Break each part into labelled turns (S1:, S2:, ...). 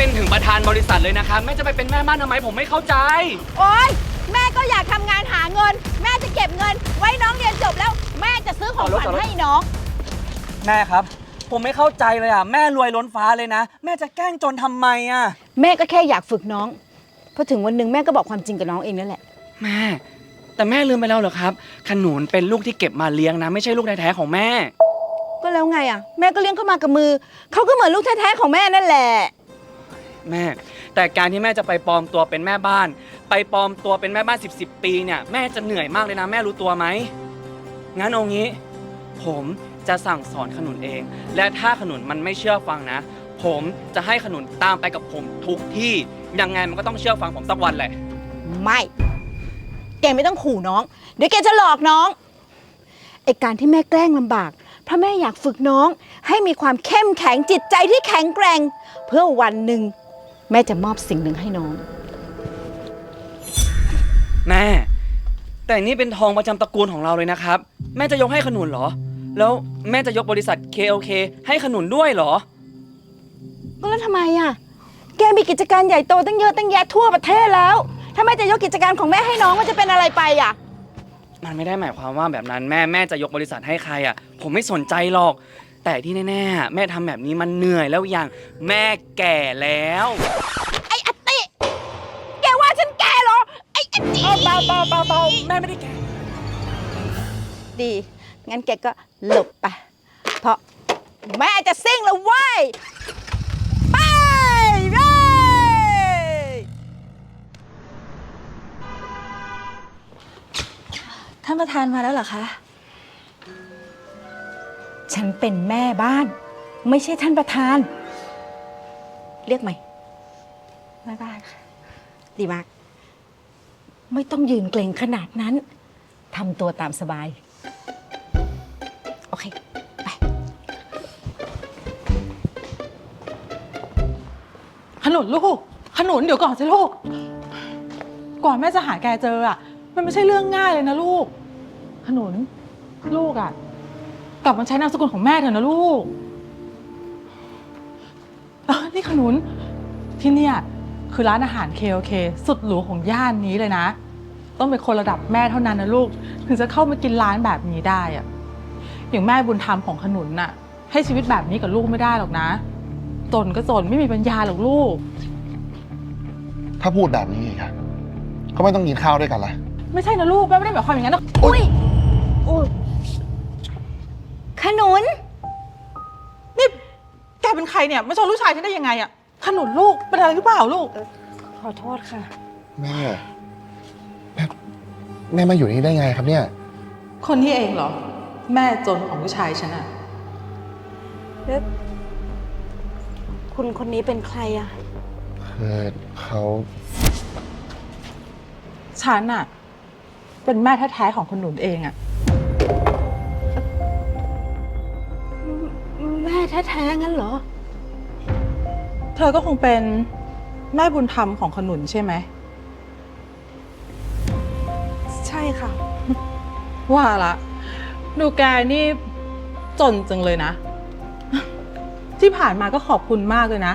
S1: เป็นถึงประธานบริษัทเลยนะครับแม่จะไปเป็นแม่บ้านทำไมผมไม่เข้าใจ
S2: โอ๊ย แม่ก็อยากทำงานหาเงิน แม่จะเก็บเงิน ไว้น้องเรียนจบแล้ว แม่จะซื้อของขวัญให้น้อง
S1: แม่ครับ ผมไม่เข้าใจเลยอะ แม่รวยล้นฟ้าเลยนะ แม่จะแกล้งจนทำไมอะ
S2: แม่ก็แค่อยากฝึกน้องพอถึงวันหนึ่งแม่ก็บอกความจริงกับน้องเองนั่นแหละ
S1: แม่ แต่แม่ลืมไปแล้วเหรอครับขนุนเป็นลูกที่เก็บมาเลี้ยงนะ ไม่ใช่ลูกแท้ๆของแม่
S2: ก็แล้วไงอะ แม่ก็เลี้ยงเขามากับมือ เขาก็เหมือนลูกแท้ๆของแม่นั่นแหละ
S1: แม่ แต่การที่แม่จะไปปลอมตัวเป็นแม่บ้าน ไปปลอมตัวเป็นแม่บ้าน 10บสปีเนี่ยแม่จะเหนื่อยมากเลยนะแม่รู้ตัวไหมงั้นเอางี้ ผมจะสั่งสอนขนุนเอง และถ้าขนุนมันไม่เชื่อฟังนะ ผมจะให้ขนุนตามไปกับผมทุกที่ยังไงมันก็ต้องเชื่อฟังผมสักวันแหละ
S2: ไม่ แกไม่ต้องขู่น้อง เดี๋ยวแกจะหลอกน้อง ไอการที่แม่แกล้งลำบาก เพราะแม่อยากฝึกน้อง ให้มีความเข้มแข็งจิตใจที่แข็งแกร่ง เพื่อวันหนึ่ง แม่จะมอบสิ่งหนึ่งให้น้อง
S1: แม่ แต่นี่เป็นทองประจำตระกูลของเราเลยนะครับ แม่จะยกให้ขนุนเหรอ แล้วแม่จะยกบริษัท KOK ให้ขนุนด้วยเหรอ
S2: ก็แล้วทำไมอะ แกมีกิจการใหญ่โตตั้งเยอะตั้งแยะทั่วประเทศแล้ว ถ้าแม่จะยกกิจการของแม่ให้น้องมันจะเป็นอะไรไปอะ
S1: มันไม่ได้หมายความว่าแบบนั้นแม่แม่จะยกบริษัทให้ใครอะ ผมไม่สนใจหรอก แต่ที่แน่ๆ แม่ทำแบบนี้มันเหนื่อยแล้วอย่างแม่แก่แล้ว
S2: ไอ้อติ แกว่าฉันแกเหรอ ไอ้อติ
S1: เบาเบาเบาเบาแม่ไม่ได้แก่
S2: ดี งั้นแกก็หลบไป เพราะแม่จะซิ่งแล้วเว้ย ไปเว้ย
S3: ท่านประธานมาแล้วเหรอคะ
S2: ฉันเป็นแม่บ้าน ไม่ใช่ท่านประธาน เรียกไหม
S3: แม่บ้านค่ะ
S2: ดีมาก ไม่ต้องยืนเกรงขนาดนั้นทำตัวตามสบาย โอเค ไป
S4: ขนุนลูก ขนุนเดี๋ยวก่อนสิลูกก่อนแม่จะหาแกเจออะ มันไม่ใช่เรื่องง่ายเลยนะลูก ขนุนลูกอะ กลับมาใช้นามสกุลของแม่เถอะนะลูกเออนี่ขนุน ที่เนี่ยคือร้านอาหาร KOK สุดหรูของย่านนี้เลยนะ ต้องเป็นคนระดับแม่เท่านั้นนะลูก ถึงจะเข้ามากินร้านแบบนี้ได้อะอย่างแม่บุญธรรมของขนุนน่ะ ให้ชีวิตแบบนี้กับลูกไม่ได้หรอกนะ จนก็จนไม่มีปัญญาหรอกลูก
S5: ถ้าพูดแบบนี้อีกอะก็ไม่ต้องกินข้าวด้วยกันละ
S4: ไม่ใช่นะลูกแม่ไม่ได้หมายความอย่างนั้นนะ
S2: อุ้ย อุ้ย ขนุน
S4: นี่แกเป็นใครเนี่ยมาชนลูกชายฉันได้ยังไงอะขนุนลูกเป็นอะไรหรือเปล่าลูก
S3: ขอโทษค่ะ
S5: แม่แม่แม่มาอยู่นี่ได้ไงครับเนี่ย
S4: คนนี้เองเหรอ แม่จนของลูกชายฉันอะ
S2: แล้วคุณคนนี้เป็นใครอะ
S5: คือเขา
S4: ฉันอะเป็นแม่แท้ๆของขนุนเองอะ
S2: แม่แท้ๆงั้นเหรอ
S4: เธอก็คงเป็นแม่บุญธรรมของขนุนใช่ไหม
S2: ใช่ค่ะ
S4: ว่าละดูแกนี่จนจังเลยนะ ที่ผ่านมาก็ขอบคุณมากเลยนะ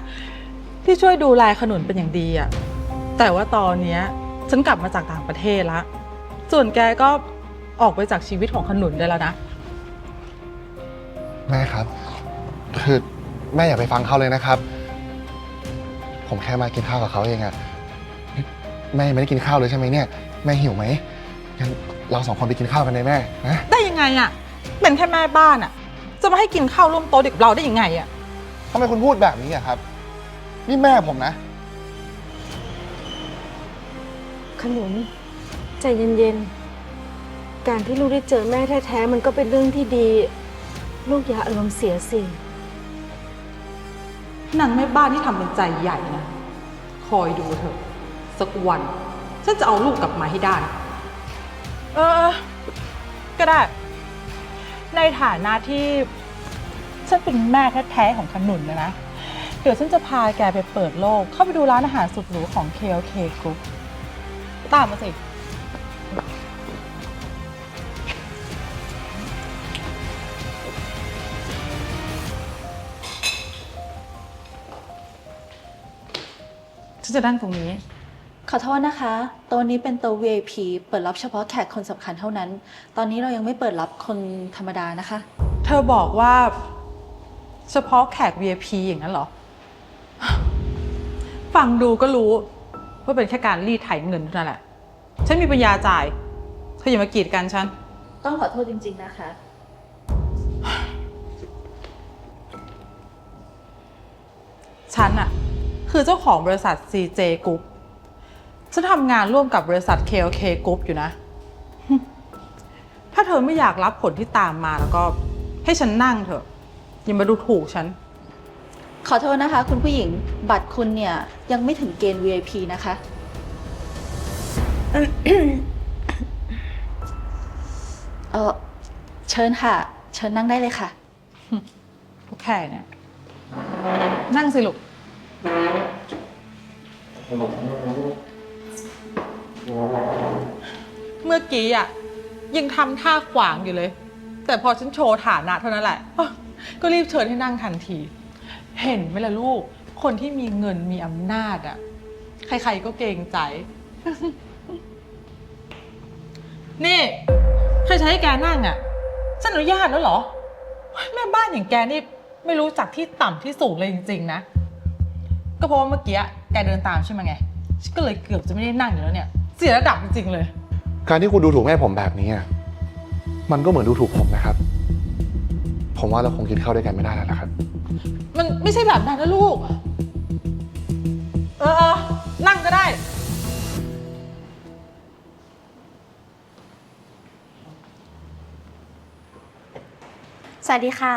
S4: ที่ช่วยดูแลขนุนเป็นอย่างดีอะแต่ว่าตอนเนี้ยฉันกลับมาจากต่างประเทศแล้วส่วนแกก็ออกไปจากชีวิตของขนุนได้แล้วนะ
S5: แม่ครับ คือแม่อย่าไปฟังเขาเลยนะครับ ผมแค่มากินข้าวกับเขาเองอะแม่ยังไม่ได้กินข้าวเลยใช่ไหมเนี่ย แม่หิวไหมงั้นเราสองคนไปกินข้าวกันเลยแม่นะ
S4: ได้ยังไงอะเป็นแค่แม่บ้านอะจะมาให้กินข้าวร่วมโต๊ะเด็กบเราได้ยังไงอะ
S5: ทำไมคุณพูดแบบนี้อะครับ นี่แม่ผมนะ
S3: ขนุนใจเย็นๆ การที่ลูกได้เจอแม่แท้ๆ มันก็เป็นเรื่องที่ดี ลูกอย่าอารมณ์เสียสิ
S4: นางแม่บ้านที่ทำเป็นใจใหญ่นะ คอยดูเถอะสักวัน ฉันจะเอาลูกกลับมาให้ได้ เออ ก็ได้ ในฐานะที่ ฉันเป็นแม่แท้ๆของขนุนนะนะ เดี๋ยวฉันจะพาแกไปเปิดโลก เข้าไปดูร้านอาหารสุดหรูของ KLK Group ตามมาสิ จะนั่งตรงนี้
S6: ขอโทษนะคะ โตัวนี้เป็นโตัว VIP เปิดรับเฉพาะแขกคนสำคัญเท่านั้น ตอนนี้เรายังไม่เปิดรับคนธรรมดานะคะ
S4: เธอบอกว่าเฉพาะแขก VIP อย่างนั้นเหรอ ฟังดูก็รู้ ว่าเป็นแค่การรีดไถเงินเท่านั้นแหละ ฉันมีปัญญาจ่าย เธออย่ามากีดกันฉัน
S6: ต้องขอโทษจริง ๆนะคะ
S4: ฉันอะ คือเจ้าของบริษัท CJ Group ฉันทำงานร่วมกับบริษัท KLK Group อยู่นะ ถ้าเธอไม่อยากรับผลที่ตามมาแล้วก็ ให้ฉันนั่งเถอะ อย่ามาดูถูกฉัน
S6: ขอโทษนะคะ คุณผู้หญิงบัตรคุณเนี่ยยังไม่ถึงเกณฑ์ VIP นะคะ เออเชิญค่ะ เชิญนั่งได้เลยค่ะ
S4: พวกแค่เนี่ย นั่งสิลูก เมื่อกี้อะยังทำท่าขวางอยู่เลย แต่พอฉันโชว์ฐานะเท่านั้นแหละ ก็รีบเชิญให้นั่งทันที เห็นไหมล่ะลูก คนที่มีเงินมีอำนาจอะ ใครๆก็เกรงใจ นี่ใครให้แกนั่งอะฉันอนุญาตแล้วเหรอ แม่บ้านอย่างแกนี่ไม่รู้จักที่ต่ำที่สูงเลยจริง ๆ นะ ก็เพราะว่าเมื่อกี้แกเดินตามใช่ไหมไงฉันก็เลยเกือบจะไม่ได้นั่งอยู่แล้วเนี่ย เสียระดับจริงๆเลย
S5: การที่คุณดูถูกแม่ผมแบบนี้อะมันก็เหมือนดูถูกผมนะครับ ผมว่าเราคงกินข้าวด้วยกันไม่ได้แล้วนะครับ
S4: มันไม่ใช่แบบนั้นนะลูก เออเออนั่งก็ได้
S7: สวัสดีค่ะ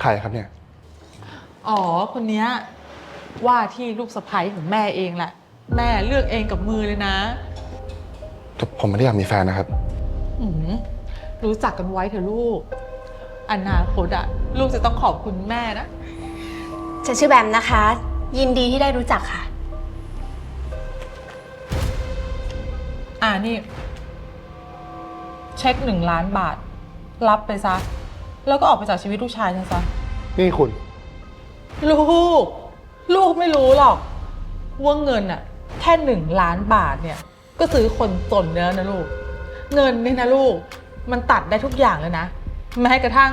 S5: ใครครับเนี่ย
S4: อ๋อ คนเนี้ยว่าที่ลูกสะใภ้ของแม่เองแหละ แม่เลือกเองกับมือเลยนะ
S5: แต่ผมไม่ได้อยากมีแฟนนะครับ
S4: อืมรู้จักกันไว้เถอะลูก อนาคตอะลูกจะต้องขอบคุณแม่นะ
S7: ฉันชื่อแบมนะคะ ยินดีที่ได้รู้จักค่ะ
S4: อ่านี่ เช็คหนึ่งล้านบาท รับไปซะ แล้วก็ออกไปจากชีวิตลูกชายฉันซะ
S5: นี่คุณ
S4: ลูก ลูกไม่รู้หรอก ว่าเงินอะแค่หนึ่งล้านบาทเนี่ย ก็ซื้อคนจนแล้วนะลูก เงินนี่นะลูก มันตัดได้ทุกอย่างเลยนะ แม้กระทั่ง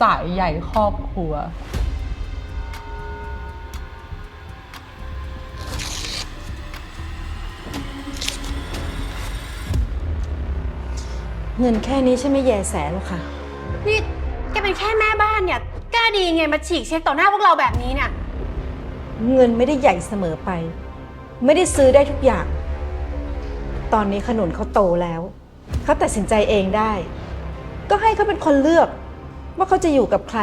S4: สายใหญ่ครอบครัว
S3: เงินแค่นี้ใช่ไม่แย่แสหรอกค่ะ
S7: นี่แกเป็นแค่แม่บ้านเนี่ย กล้าดีไงมาฉีกเช็คต่อหน้าพวกเราแบบนี้เนี่ย
S3: เงินไม่ได้ใหญ่เสมอไป ไม่ได้ซื้อได้ทุกอย่าง ตอนนี้ขนุนเขาโตแล้ว เขาตัดสินใจเองได้ ก็ให้เขาเป็นคนเลือก ว่าเขาจะอยู่กับใคร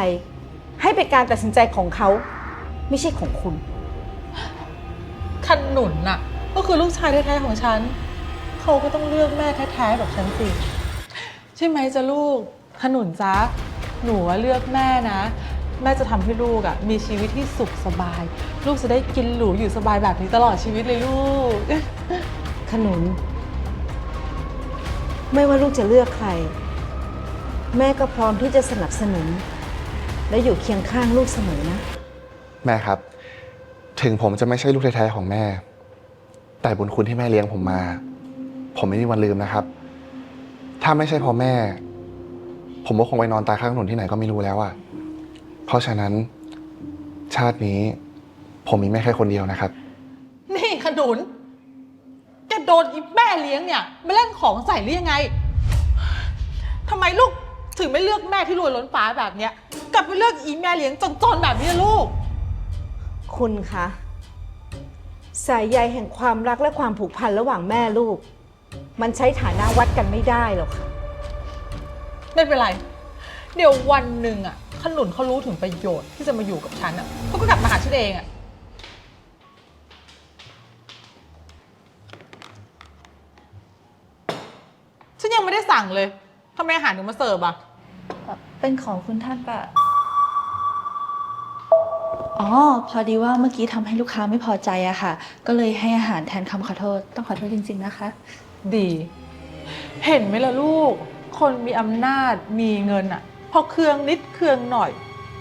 S3: ให้เป็นการตัดสินใจของเขา ไม่ใช่ของคุณ
S4: ขนุนน่ะ ก็คือลูกชายแท้ๆของฉัน เขาก็ต้องเลือกแม่แท้ๆแบบฉันสิ ใช่ไหมจ๊ะลูก ขนุนจ๊ะ หนูว่าเลือกแม่นะ แม่จะทำให้ลูกอะ่ะมีชีวิตที่สุขสบาย ลูกจะได้กินหรูอยู่สบายแบบนี้ตลอดชีวิตเลยลูก
S3: ขนุน ไม่ว่าลูกจะเลือกใคร แม่ก็พร้อมที่จะสนับสนุน และอยู่เคียงข้างลูกเสมอนะ
S5: แม่ครับ ถึงผมจะไม่ใช่ลูกแท้ๆของแม่ แต่บุญคุณที่แม่เลี้ยงผมมา ผมไม่มีวันลืมนะครับ ถ้าไม่ใช่เพอแม่ ผมก็คงไปนอนตายข้างถนนที่ไหนก็ไม่รู้แล้วอะเพราะฉะนั้น ชาตินี้ ผมมีแม่แค่คนเดียวนะครับ
S4: นี่ขนุนแกโดนอีแม่เลี้ยงเนี่ยมาเล่นของใส่หรือยังไงทำไมลูกถึงไม่เลือกแม่ที่รวยล้นฟ้าแบบเนี้ย กลับไปเลือกอีแม่เลี้ยงจนๆแบบนี้ล่ะลูก
S3: คุณคะ สายใยแห่งความรักและความผูกพันระหว่างแม่ลูก มันใช้ฐานะวัดกันไม่ได้หรอกค่ะ
S4: ไม่เป็นไร เดี๋ยววันหนึ่งอะ ขนุนเขารู้ถึงประโยชน์ที่จะมาอยู่กับฉันอะเขาก็กลับมาหาฉันเองอะ ฉันยังไม่ได้สั่งเลยทำไมอาหารถึงมาเสิร์ฟอะ
S6: เป็นของคุณท่านปะอ๋อ พอดีว่าเมื่อกี้ทำให้ลูกค้าไม่พอใจอะค่ะ ก็เลยให้อาหารแทนคำขอโทษ ต้องขอโทษจริง ๆ นะคะ
S4: ดี เห็นไหมล่ะลูก คนมีอำนาจมีเงินอะพอเครื่องนิดเครื่องหน่อย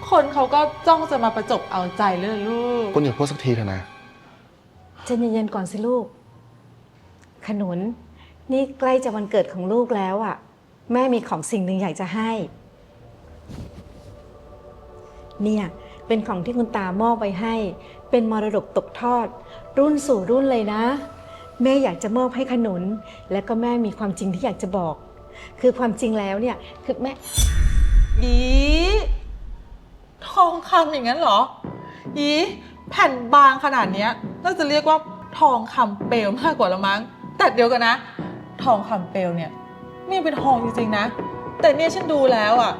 S4: คคนเขาก็จ้องจะมาประจบเอาใจเลยลูก
S5: คุณหยุดพูดสักทีเถอะนะ
S2: ใจเย็นๆก่อนสิลูก ขนุน นี่ใกล้จะวันเกิดของลูกแล้วอะ่ะ แม่มีของสิ่งหนึ่งอยากจะให้ เนี่ย เป็นของที่คุณตามอบไปให้ เป็นมรดกตกทอด รุ่นสู่รุ่นเลยนะ แม่อยากจะมอบให้ขนุน และก็แม่มีความจริงที่อยากจะบอก คือความจริงแล้วเนี่ยคือแม่
S4: อีทองคำอย่างนั้นเหรออีแผ่นบางขนาดเนี้ยน่าจะเรียกว่าทองคำเปลวมากกว่าละมั้ง แต่เดี๋ยวกันนะ ทองคำเปลวเนี่ยนี่เป็นทองจริงๆนะ แต่เนี่ยฉันดูแล้วอะ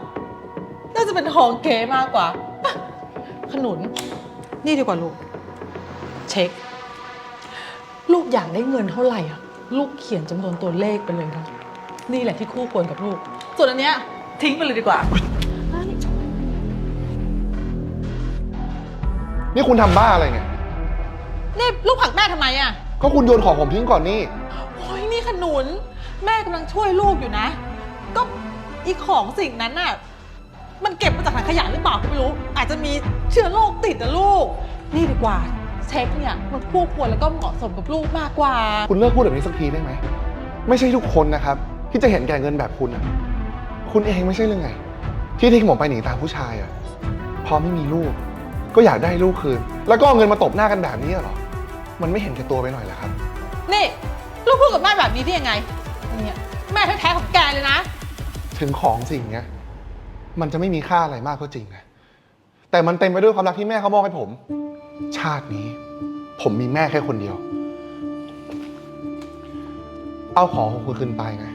S4: น่าจะเป็นทองเก๋มากกว่า ขนุน นี่ดีกว่าลูก เช็ค ลูกอยากได้เงินเท่าไหร่อะ ลูกเขียนจำนวนตัวเลขไปเลยนะ นี่แหละที่คู่ควรกับลูก ส่วนอันเนี้ยทิ้งไปเลยดีกว่า
S5: นี่คุณทำบ้าอะไรเนี่ย
S4: นี่ลูกผลักแม่ทำไมอะ
S5: ก็คุณโยนของผมทิ้งก่อนนี่
S4: โอ้ยนี่ขนุน แม่กำลังช่วยลูกอยู่นะ ก็อีของสิ่งนั้นน่ะ มันเก็บมาจากถังขยะหรือเปล่าก็ไม่รู้ อาจจะมีเชื้อโรคติดนะลูก นี่ดีกว่า เช็คเนี่ยมันคู่ควรแล้วก็เหมาะสมกับลูกมากกว่า
S5: คุณเลิกพูดแบบนี้สักทีได้ไหม ไม่ใช่ทุกคนนะครับ ที่จะเห็นแก่เงินแบบคุณอะคุณเองไม่ใช่เรื่องไง ที่ทิ้งผมไปหนีตามผู้ชายอะพอไม่มีลูก ก็อยากได้ลูกคืน แล้วก็เอาเงินมาตบหน้ากันแบบนี้เหรอ มันไม่เห็นแก่ตัวไปหน่อยเหรอครับ
S4: นี่ ลูกพูดกับแม่แบบนี้ได้ยังไง เนี่ยแม่แท้ๆของแกเลยนะ
S5: ถึงของสิ่งเนี้ยมันจะไม่มีค่าอะไรมากก็จริงนะ แต่มันเต็มไปด้วยความรักที่แม่เขามอบให้ผม ชาตินี้ ผมมีแม่แค่คนเดียว เอาของของคุณคืนไปนะ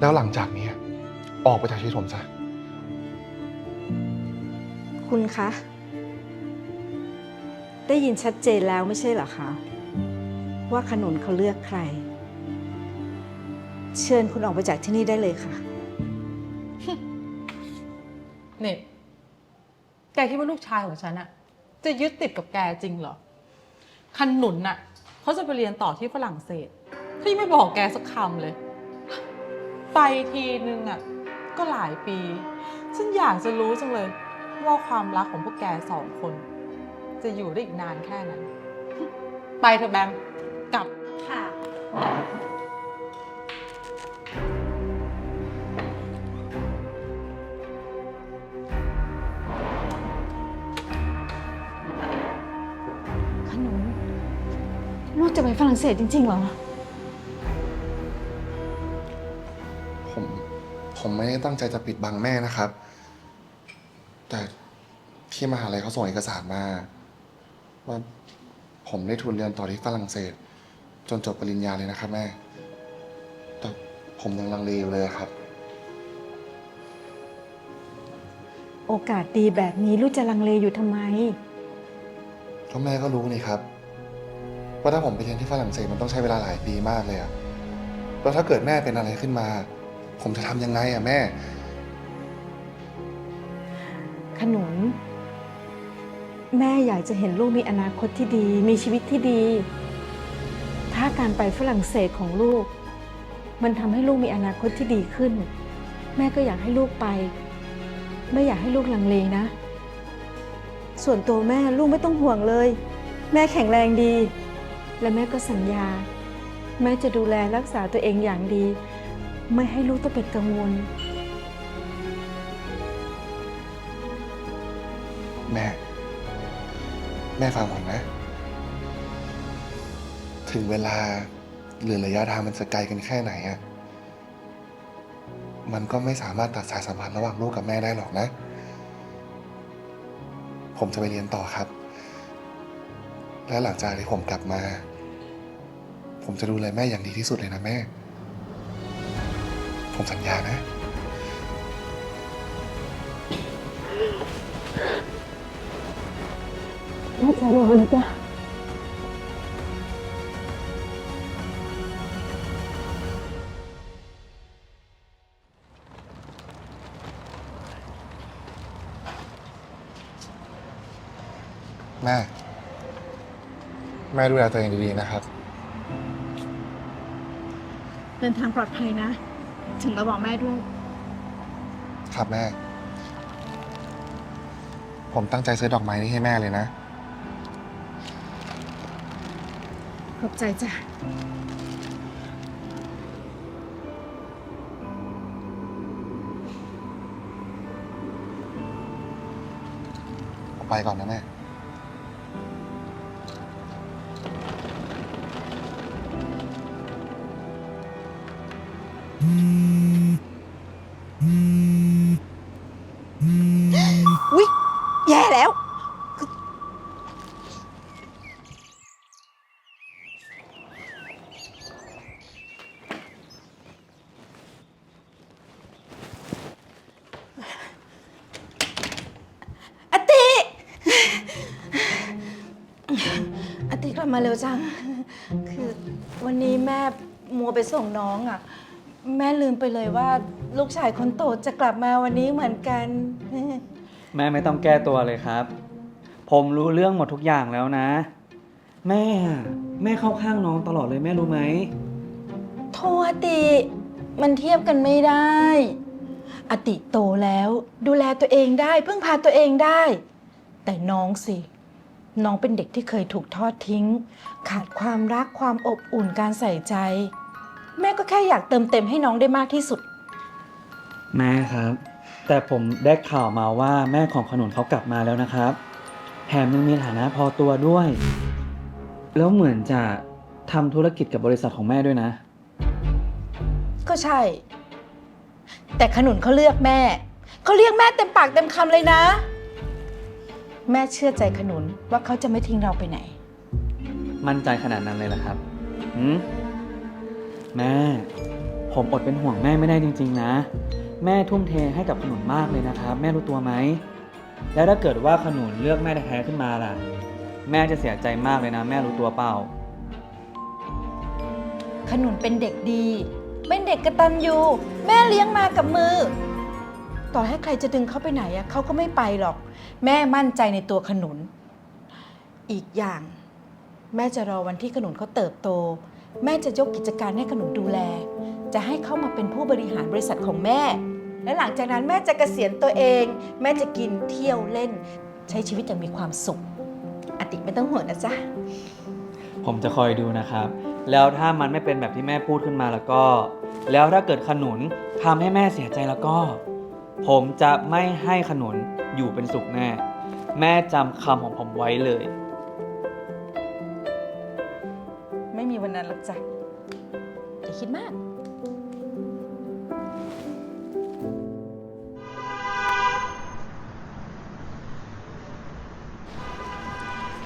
S5: แล้วหลังจากนี้ ออกไปจากชีวิตผมซะ
S2: คุณคะ ได้ยินชัดเจนแล้วไม่ใช่เหรอคะว่าขนุนเขาเลือกใคร เชิญคุณออกไปจากที่นี่ได้เลยค่ะ
S4: นี่แกคิดว่าลูกชายของฉันอะจะยึดติดกับแกจริงเหรอขนุนน่ะเขาจะไปเรียนต่อที่ฝรั่งเศสเขายังไม่บอกแกสักคำเลย ไปทีนึงอะก็หลายปี ฉันอยากจะรู้จังเลย ว่าความรักของพวกแกสองคน จะอยู่ได้อีกนานแค่ไหนไปเถอะแบมกลับ
S7: ค่ะ
S2: ขนุนลูกจะไปฝรั่งเศสจริงๆเหรอ
S5: ผมไม่ได้ตั้งใจจะปิดบังแม่นะครับ แต่ที่มหาลัยเขาส่งเอกสารมา ว่าผมได้ทุนเรียนต่อที่ฝรั่งเศส จนจบปริญญาเลยนะครับแม่ แต่ผมยังลังเลอยู่เลยครับ
S2: โอกาสดีแบบนี้ลูกจะลังเลอยู่ทำไม
S5: ก็แม่ก็รู้นี่ครับว่าถ้าผมไปเรียนที่ฝรั่งเศสมันต้องใช้เวลาหลายปีมากเลยอะแล้วถ้าเกิดแม่เป็นอะไรขึ้นมา ผมจะทำยังไงอะแม่
S2: ขนุน แม่อยากจะเห็นลูกมีอนาคตที่ดี มีชีวิตที่ดี ถ้าการไปฝรั่งเศสของลูก มันทำให้ลูกมีอนาคตที่ดีขึ้น แม่ก็อยากให้ลูกไป ไม่อยากให้ลูกลังเลนะ ส่วนตัวแม่ลูกไม่ต้องห่วงเลย แม่แข็งแรงดี และแม่ก็สัญญา แม่จะดูแลรักษาตัวเองอย่างดี ไม่ให้ลูกต้องเป็นกังวล
S5: แม่ แม่ฟังผมนะ ถึงเวลาหรือระยะทางมันจะไกลกันแค่ไหนอะมันก็ไม่สามารถตัดสายสัมพันธ์ระหว่างลูกกับแม่ได้หรอกนะ ผมจะไปเรียนต่อครับ และหลังจากที่ผมกลับมา ผมจะดูแลแม่อย่างดีที่สุดเลยนะแม่ ผมสัญญานะ
S2: แม่จะรอนะจ๊ะ
S5: แม่ แม่ดูแลตัวเองดีๆนะครับ
S8: เดินทางปลอดภัยนะ ถึงเราบอกแม่ด้วย
S5: ครับแม่ ผมตั้งใจซื้อดอกไม้นี้ให้แม่เลยนะ
S2: ขอบใจจ้ะ
S5: ผมไปก่อนนะแม่
S2: อุ๊ย แย่แล้ว อติ อติกลับมาเร็วจัง คือวันนี้แม่มัวไปส่งน้องอะ่ะ แม่ลืมไปเลยว่าลูกชายคนโตจะกลับมาวันนี้เหมือนกัน
S1: แม่ไม่ต้องแก้ตัวเลยครับ ผมรู้เรื่องหมดทุกอย่างแล้วนะ แม่อะแม่เข้าข้างน้องตลอดเลยแม่รู้ไหม
S2: โทษอติ มันเทียบกันไม่ได้ อติโตแล้ว ดูแลตัวเองได้ พึ่งพาตัวเองได้ แต่น้องสิ น้องเป็นเด็กที่เคยถูกทอดทิ้ง ขาดความรักความอบอุ่นการใส่ใจ แม่ก็แค่อยากเติมเต็มให้น้องได้มากที่สุด
S1: แม่ครับ แต่ผมได้ข่าวมาว่าแม่ของขนุนเขากลับมาแล้วนะครับแถมยังมีฐานะพอตัวด้วย แล้วเหมือนจะทำธุรกิจกับบริษัทของแม่ด้วยนะ
S2: ก็ใช่ แต่ขนุนเขาเลือกแม่ เขาเรียกแม่เต็มปากเต็มคำเลยนะ แม่เชื่อใจขนุนว่าเขาจะไม่ทิ้งเราไปไหน
S1: มั่นใจขนาดนั้นเลยเหรอครับหืมแม่ ผมอดเป็นห่วงแม่ไม่ได้จริง ๆ นะ แม่ทุ่มเทให้กับขนุนมากเลยนะครับ แม่รู้ตัวไหม แล้วถ้าเกิดว่าขนุนเลือกแม่แท้ๆขึ้นมาล่ะ แม่จะเสียใจมากเลยนะ แม่รู้ตัวเปล่า
S2: ขนุนเป็นเด็กดี เป็นเด็กกระตันยูแม่เลี้ยงมากับมือ ต่อให้ใครจะดึงเขาไปไหนอะเขาก็ไม่ไปหรอก แม่มั่นใจในตัวขนุน อีกอย่าง แม่จะรอวันที่ขนุนเขาเติบโต แม่จะยกกิจการให้ขนุนดูแล จะให้เข้ามาเป็นผู้บริหารบริษัทของแม่ และหลังจากนั้นแม่จะเกษียณตัวเอง แม่จะกินเที่ยวเล่น ใช้ชีวิตอย่างมีความสุขอติไม่ต้องห่วงนะจ๊ะ
S1: ผมจะคอยดูนะครับ แล้วถ้ามันไม่เป็นแบบที่แม่พูดขึ้นมาแล้วก็ แล้วถ้าเกิดขนุนทำให้แม่เสียใจแล้วก็ ผมจะไม่ให้ขนุนอยู่เป็นสุขแน่ แม่จำคำของผมไว้เลย
S2: ไม่มีวันนั้นหรอกจ้ะอย่าคิดมาก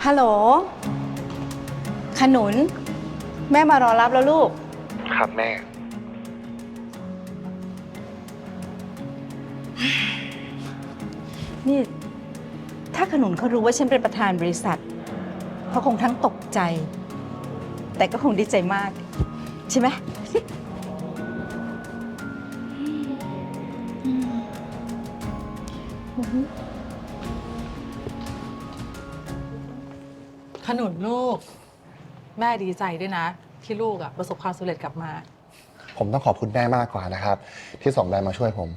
S2: ฮัลโหล ขนุน แม่มารอรับแล้วลูก
S5: ครับแม่
S2: เขารู้ว่าฉันเป็นประธานบริษัทเขาคงทั้งตกใจ แต่ก็คงดีใจมาก ใช่ไหม
S4: ขนุนลูก แม่ดีใจด้วยนะ ที่ลูกอะประสบความสำเร็จกลับมา
S5: ผมต้องขอบคุณแม่มากกว่านะครับ ที่ส่งแบรนด์มาช่วยผม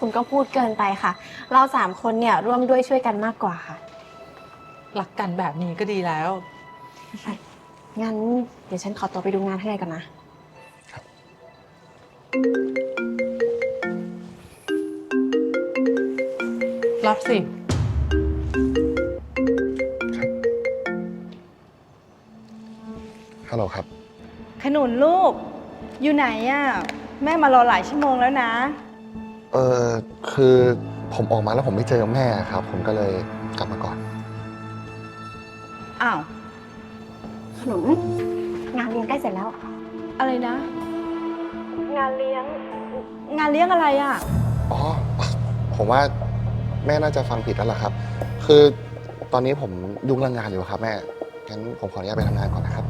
S7: คุณก็พูดเกินไปค่ะ เราสามคนเนี่ยร่วมด้วยช่วยกันมากกว่าค่ะ
S4: รักกันแบบนี้ก็ดีแล้ว
S7: งั้นเดี๋ยวฉันขอตัวไปดูงานให้เลยก่อนนะ
S4: รับสิ
S5: ฮัลโหลครับ
S2: ขนุนลูก อยู่ไหนอะแม่มารอหลายชั่วโมงแล้วนะ
S5: เออคือผมออกมาแล้วผมไม่เจอแม่ครับ ผมก็เลยกลับมาก่อน
S2: อ้าว
S7: ขนมงานเลี้ยงใกล้เสร็จแล้ว
S2: อะไรนะ
S7: งานเลี้ยง
S2: งานเลี้ยงอะไรอะ
S5: อ๋อ ผมว่าแม่น่าจะฟังผิดแล้วล่ะครับ คือตอนนี้ผมยุ่งเรื่องงานอยู่ครับแม่ งั้นผมขออนุญาตไปทำงานก่อนนะครับ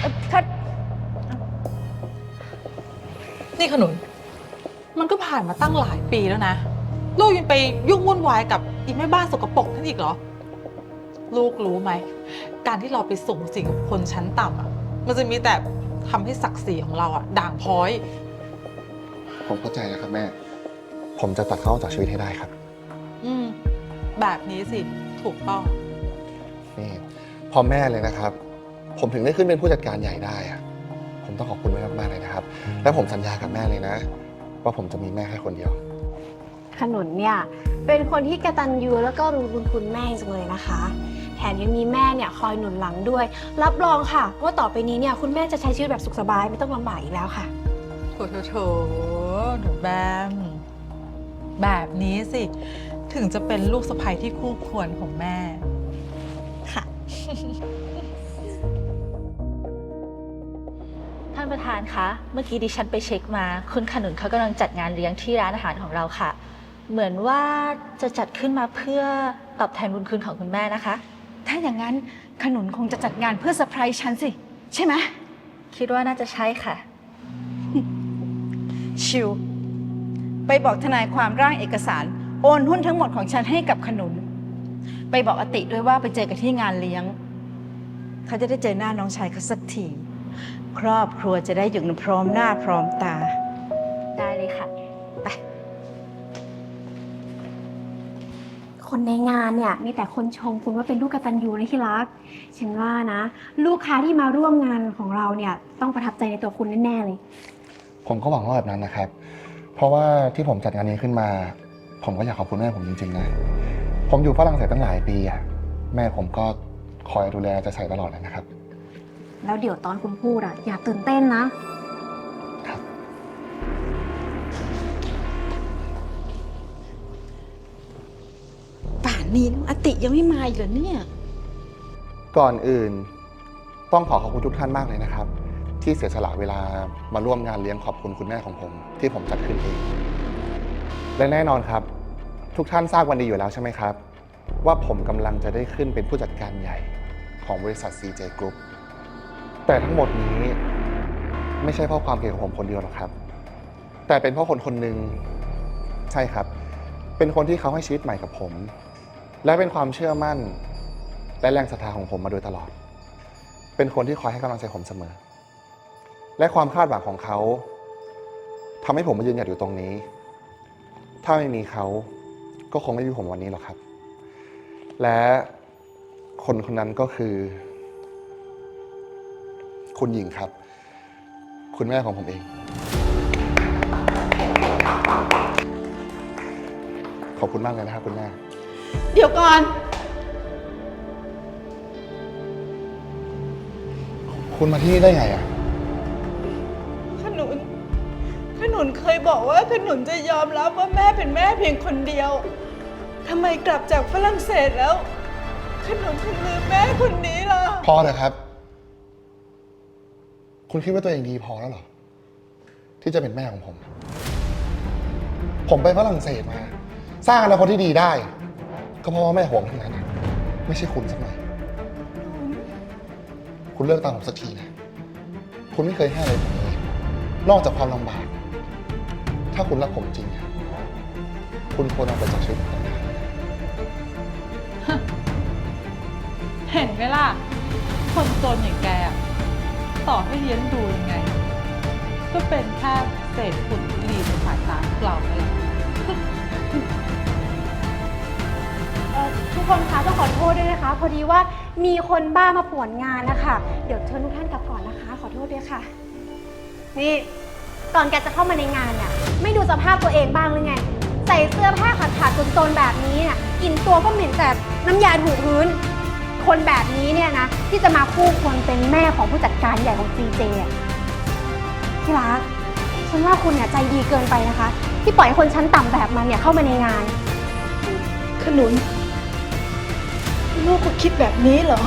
S2: เอ่อถ้า
S4: นี่ขนุน มันก็ผ่านมาตั้งหลายปีแล้วนะ ลูกยังไปยุ่งวุ่นวายกับอีแม่บ้านสกปรกนั่นอีกเหรอ ลูกรู้ไหม การที่เราไปส่งสิ่งกับคนชั้นต่ำอะ มันจะมีแต่ทำให้ศักดิ์ศรีของเราอะ ด่างพร้อย
S5: ผมเข้าใจแล้วครับแม่ ผมจะตัดเขาออกจากชีวิตให้ได้ครับ
S4: อืม แบบนี้สิ ถูกต้อง
S5: นี่พอแม่เลยนะครับ ผมถึงได้ขึ้นเป็นผู้จัดการใหญ่ได้อะผมต้องขอบคุณแม่มากๆเลยนะครับ และผมสัญญากับแม่เลยนะ ว่าผมจะมีแม่แค่คนเดียว
S7: ขนุนเนี่ย เป็นคนที่กระตันยูแล้วก็รู้บุญคุณแม่จังเลยนะคะ แถมยังมีแม่เนี่ยคอยหนุนหลังด้วย รับรองค่ะ ว่าต่อไปนี้เนี่ยคุณแม่จะใช้ชีวิตแบบสุขสบายไม่ต้องลำบากอีกแล้วค่ะ
S4: โถโถโถหนูแบม แบบนี้สิ ถึงจะเป็นลูกสะใภ้ที่คู่ควรของแม่
S6: ประธานคะ เมื่อกี้ดิฉันไปเช็คมา คุณขนุนเขากำลังจัดงานเลี้ยงที่ร้านอาหารของเราค่ะ เหมือนว่าจะจัดขึ้นมาเพื่อตอบแทนบุญคุณของคุณแม่นะคะ
S2: ถ้าอย่างนั้นขนุนคงจะจัดงานเพื่อเซอร์ไพรส์ฉันสิ ใช่ไหม
S6: คิดว่าน่าจะใช่ค่ะ
S2: ชิว ไปบอกทนายความร่างเอกสาร โอนหุ้นทั้งหมดของฉันให้กับขนุน ไปบอกอติด้วยว่าไปเจอกันที่งานเลี้ยง เขาจะได้เจอหน้าน้องชายเขาสักที ครอบครัวจะได้อยู่กันพร้อมหน้าพร้อมตา
S6: ได้เลยค่ะ
S7: คนในงานเนี่ยมีแต่คนชมคุณว่าเป็นลูกกตัญญูนะที่รัก ฉันว่านะ ลูกค้าที่มาร่วมงานของเราเนี่ยต้องประทับใจในตัวคุณแน่ๆเลย
S5: ผมก็หวังว่าแบบนั้นนะครับ เพราะว่าที่ผมจัดงานนี้ขึ้นมา ผมก็อยากขอบคุณแม่ผมจริงๆนะ ผมอยู่ฝรั่งเศสตั้งหลายปีอะแม่ผมก็คอยดูแลจะใส่ตลอดเลยนะครับ
S7: แล้วเดี๋ยวตอนคุณพูดอะอย่าตื่นเต้นนะ
S5: ครับ
S2: ป่านนี้น้องอติยังไม่มาอีกเหรอเนี่ย
S5: ก่อนอื่น ต้องขอขอบคุณทุกท่านมากเลยนะครับ ที่เสียสละเวลามาร่วมงานเลี้ยงขอบคุณคุณแม่ของผม ที่ผมจัดขึ้นเองและแน่นอนครับ ทุกท่านทราบวันดีอยู่แล้วใช่ไหมครับ ว่าผมกำลังจะได้ขึ้นเป็นผู้จัดการใหญ่ของบริษัท CJ Group แต่ทั้งหมดนี้ไม่ใช่เพราะความเก่งของผมคนเดียวหรอกครับ แต่เป็นเพราะคนคนหนึ่งใช่ครับ เป็นคนที่เขาให้ชีวิตใหม่กับผม และเป็นความเชื่อมั่น และแรงศรัทธาของผมมาโดยตลอด เป็นคนที่คอยให้กำลังใจผมเสมอ และความคาดหวังของเขาทำให้ผมมายืนหยัดอยู่ตรงนี้ ถ้าไม่มีเขาก็คงไม่มีผมวันนี้หรอกครับ และคนคนนั้นก็คือ คุณหญิงครับ คุณแม่ของผมเอง ขอบคุณมากเลยนะครับคุณแม่
S2: เดี๋ยวก่อน
S5: คุณมาที่นี่ได้ไงอะ
S2: ขนุน ขนุนเคยบอกว่าขนุนจะยอมรับว่าแม่เป็นแม่เพียงคนเดียวทำไมกลับจากฝรั่งเศสแล้ว ขนุนถึงลืมแม่คนนี้ล่ะ
S5: พอเถอะครับ คุณคิดว่าตัวเองดีพอแล้วเหรอ ที่จะเป็นแม่ของผม ผมไปฝรั่งเศสมา สร้างอนาคตที่ดีได้ ก็เพราะว่าแม่ห่วงทั้งนั้นนะไม่ใช่คุณสักหน่อยคุณเลิกตามผมสักทีนะ คุณไม่เคยให้อะไรผมเลย นอกจากความลำบาก ถ้าคุณรักผมจริงอะคุณควรเอาไปจากชีวิตผมนนแล้วนะ
S4: เห็นไหมล่ะ คนจนอย่างแกอะ ต่อให้เลี้ยงดูยังไง ก็เป็นแค่เศษฝุ่นที่ดีในสายตากเรานั่นและ
S7: เอ่อทุกคนคะต้องขอโทษด้วยนะคะ พอดีว่ามีคนบ้ามาป่วนงานนะคะเดี๋ยวเชิญทุกท่านกลับก่อนนะคะ ขอโทษด้วยค่ะ นี่ก่อนแกจะเข้ามาในงานเนี่ยไม่ดูสภาพตัวเองบ้างหรือไง ใส่เสื้อผ้าขาดขาดๆโจนๆแบบนี้เนี่ยกลิ่นตัวก็เหม็นแต่น้ำยาถูพื้น คนแบบนี้เนี่ยนะ ที่จะมาคู่ควรเป็นแม่ของผู้จัดการใหญ่ของ CJ อะที่รักฉันว่าคุณเนี่ยใจดีเกินไปนะคะ ที่ปล่อยให้คนชั้นต่ำแบบมันเนี่ยเข้ามาในงาน
S2: ขนุน ลูกก็คิดแบบนี้เหรอ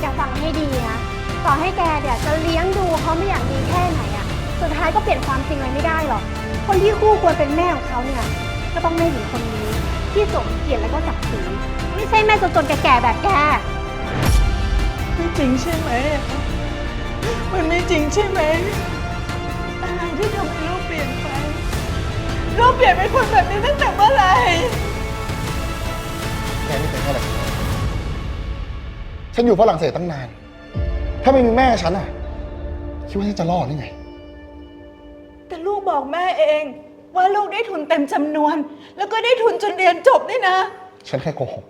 S7: แกฟังให้ดีนะต่อให้แกเนี่ยจะเลี้ยงดูเขาไม่อย่างดีแค่ไหนอะสุดท้ายก็เปลี่ยนความจริงอะไรไม่ได้หรอก คนที่คู่ควรเป็นแม่ของเขาเนี่ยก็ต้องแม่หญิงคนนี้ ที่สมเกียรติและก็ศักดิ์ศรีไม่ใช่แม่จนๆแก่ๆแบบแก
S2: ไม่จริงใช่ไหม มันไม่จริงใช่ไหม อะไรที่ทำให้ลูกเปลี่ยนไป ลูกเปลี่ยนเป็นคนแบบนี้ตั้งแต่เมื่อไหร่
S5: แกไม่เป็นอะไรฉันเลยฉันอยู่ฝรั่งเศสตั้งนาน ถ้าไม่มีแม่ฉันอะ คิดว่าฉันจะรอดหรือไง
S2: แต่ลูกบอกแม่เอง ว่าลูกได้ทุนเต็มจำนวน แล้วก็ได้ทุนจนเรียนจบด้วยนะ
S5: ฉันแค่โกหก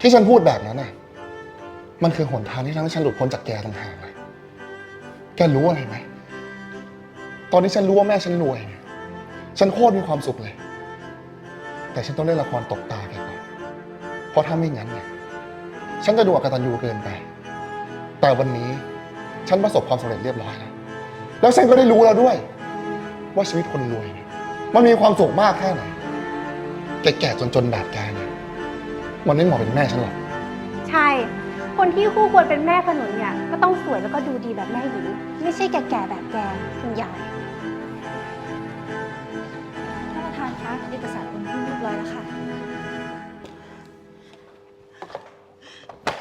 S5: ที่ฉันพูดแบบนั้นน่ะ มันคือหนทางที่ทำให้ฉันหลุดพ้นจากแกต่างหากเลยแกรู้อะไรไหม ตอนนี้ฉันรู้ว่าแม่ฉันรวยเนี่ยฉันโคตรมีความสุขเลย แต่ฉันต้องเล่นละครตกตาแกก่อน เพราะถ้าไม่งั้นเนี่ย ฉันจะดูอกตันยูเกินไป แต่วันนี้ฉันประสบความสำเร็จเรียบร้อยแล้ว แล้วฉันก็ได้รู้แล้วด้วย ว่าชีวิตคนรวยเนี่ยมันมีความสุขมากแค่ไหน แก่ๆจนๆแบบแกเนี่ยมันไม่เหมาะเป็นแม่ฉันหรอก
S7: ใช่ คนที่คู่ควรเป็นแม่ขนุนเนี่ยก็ต้องสวยแล้วก็ดูดีแบบแม่หญิง ไม่ใช่แก่ๆแบบแกคุณยาย
S6: ท่านประธานคะเอกสารโอนหุ้นเรียบร้อยแล้วค่ะ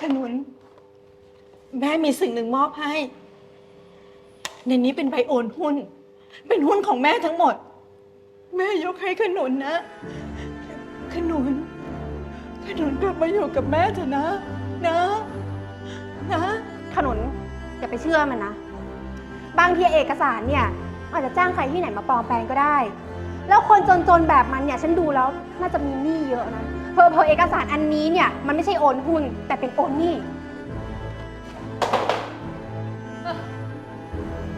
S2: ขนุน แม่มีสิ่งหนึ่งมอบให้ ในนี้เป็นใบโอนหุ้น เป็นหุ้นของแม่ทั้งหมด แม่ยกให้ขนุนนะ ขนุน ขนุนกลับมาอยู่กับแม่เถอะนะ นะ นะ
S7: ขนุนอย่าไปเชื่อมันนะ บางทีเอกสารเนี่ยอาจจะจ้างใครที่ไหนมาปลอมแปลงก็ได้ แล้วคนจนๆแบบมันเนี่ยฉันดูแล้วน่าจะมีหนี้เยอะนะเพอเพอเอกสารอันนี้เนี่ยมันไม่ใช่โอนหุ้นแต่เป็นโอนหนี้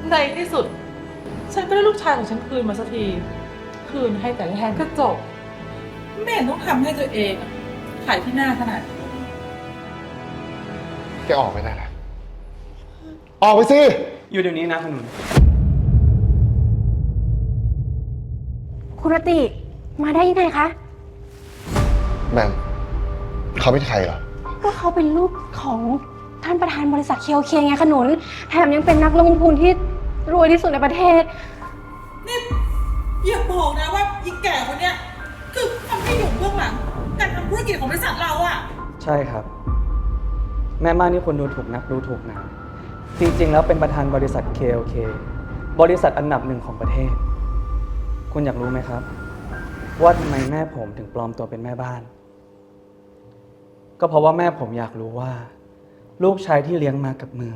S4: ในที่สุด ฉันก็ได้ลูกชายของฉันคืนมาสักที คืนให้แต่แรกก็จบไม่เห็นต้องทำให้ตัวเอง ขายที่หน้าขนาดนี้
S5: แกออกไปได้แล้วออกไปสิ
S1: อยู่เดี๋ยวนี้นะขนุน
S7: คุณรติมาได้ยังไงคะ
S5: แมมเขาเป็นใครเหรอ
S7: ก็เขาเป็นลูกของท่านประธานบริษัทเคียวเคไงขนุน แถมยังเป็นนักลงทุนที่รวยที่สุดในประเทศ
S4: นี่อย่าบอกนะว่าอีแก่คนเนี้ย คือทำให้อยู่เบื้องหลังการทำธุรกิจของบริษัทเราอะ
S1: ใช่ครับ แม่บ้านนี่คนดูถูกนักดูถูกหนาจริงๆ แล้วเป็นประธานบริษัท KLK บริษัทอันดับหนึ่งของประเทศ คุณอยากรู้ไหมครับ ว่าทำไมแม่ผมถึงปลอมตัวเป็นแม่บ้าน ก็เพราะว่าแม่ผมอยากรู้ว่า ลูกชายที่เลี้ยงมากับมือ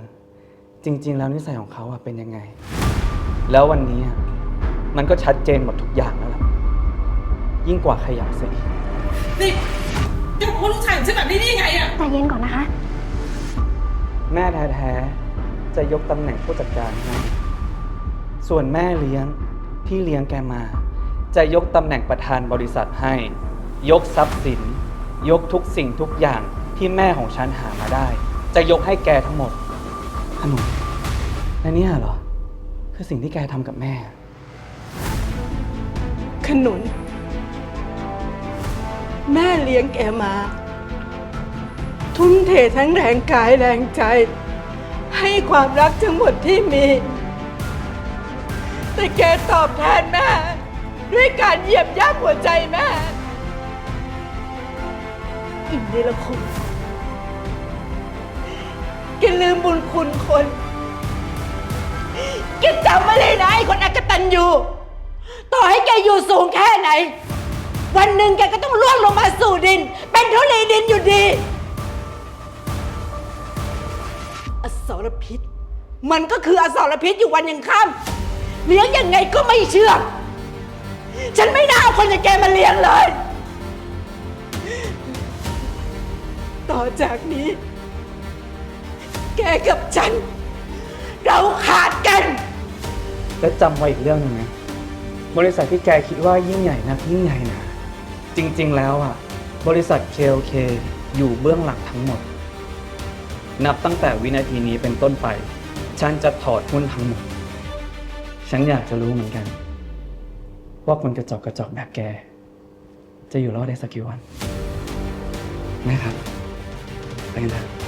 S1: จริง ๆ แล้วนิสัยของเขาอะเป็นยังไง แล้ววันนี้อะมันก็ชัดเจนหมดทุกอย่างแล้วล่ะยิ่งกว่าขยะซะอีก
S4: นี่แกบอกว่าลูกชายของฉันแบบนี้ได้ยังไงอะ
S7: แต่เย็นก่อนนะคะ
S1: แม่แท้ๆ จะยกตำแหน่งผู้จัดการให้ ส่วนแม่เลี้ยงที่เลี้ยงแกมา จะยกตำแหน่งประธานบริษัทให้ ยกทรัพย์สิน ยกทุกสิ่งทุกอย่างที่แม่ของฉันหามาได้ จะยกให้แกทั้งหมดขนุนและเนี่ยเหรอ คือสิ่งที่แกทำกับแม่
S2: ขนุน แม่เลี้ยงแกมา ทุ่มเททั้งแรงกายแรงใจ ให้ความรักทั้งหมดที่มี แต่แกตอบแทนแม่ ด้วยการเหยียบย่ำหัวใจแม่อินเดรคุณแกลืมบุญคุณคนแกจำไว้เลยนะไอ้คนอกตันอยู่ ต่อให้แกอยู่สูงแค่ไหน วันหนึ่งแกก็ต้องล่วงลงมาสู่ดิน เป็นทุลีดินอยู่ดี รพิษ มันก็คืออสรพิษอยู่วันยังค่ำเลี้ยงยังไงก็ไม่เชื่อฉันไม่น่าเอาคนอย่างแกมาเลี้ยงเลย ต่อจากนี้ แกกับฉัน เราขาดกัน
S1: และจำไว้อีกเรื่องหนึงนะบริษัทที่แกคิดว่ายิ่งใหญ่นักยิ่งใหญ่นะจริงๆแล้วอะ บริษัท KLK อยู่เบื้องหลังทั้งหมด นับตั้งแต่วินาทีนี้เป็นต้นไป ฉันจะถอดหุ้นทั้งหมด ฉันอยากจะรู้เหมือนกัน ว่าคนกระจอกกระจอกแบบแก จะอยู่รอดได้สักกี่วันนะครับไปกันเถอะ